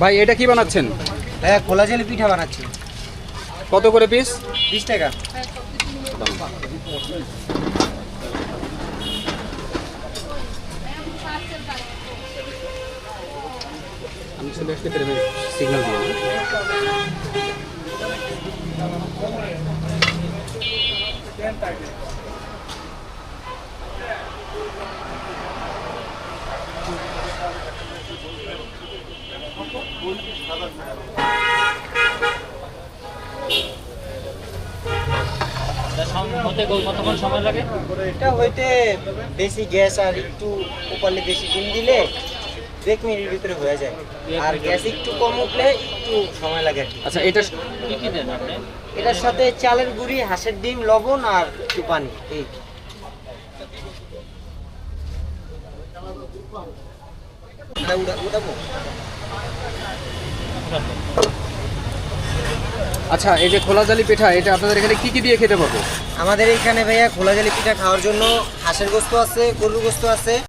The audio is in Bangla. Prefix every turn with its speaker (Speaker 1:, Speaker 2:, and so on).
Speaker 1: ভাই এটা কি বানাচ্ছেন?
Speaker 2: হ্যাঁ খোলা জেলে পিঠা বানাচ্ছি।
Speaker 1: কত করে পিস
Speaker 2: বিশ টাকা।
Speaker 1: আমি চলে আসলে সিগন্যাল দিয়ে দিই।
Speaker 3: হতে কতক্ষণ সময় লাগে
Speaker 2: এটা হইতে বেশি গ্যাস আর একটু উপালে বেশি ডিম দিলে এক মিনিটের ভিতরে হয়ে যায়। আর গ্যাস একটু কম উঠলে একটু সময় লাগে
Speaker 1: আচ্ছা এটা
Speaker 3: কি কি দেন আপনি?
Speaker 2: এটার সাথে চালের গুঁড়ি হাঁসের ডিম লবণ আর একটু পানি এই। উড়াবো?
Speaker 1: আচ্ছা এই যে খোলা জালি পিঠা, এটা আপনাদের এখানে কি কি দিয়ে খেতে পাবো
Speaker 2: আমাদের এখানে ভাইয়া খোলা জালি পিঠা খাওয়ার জন্য হাঁসের গোস্ত আছে, গরুর গোস্ত আছে।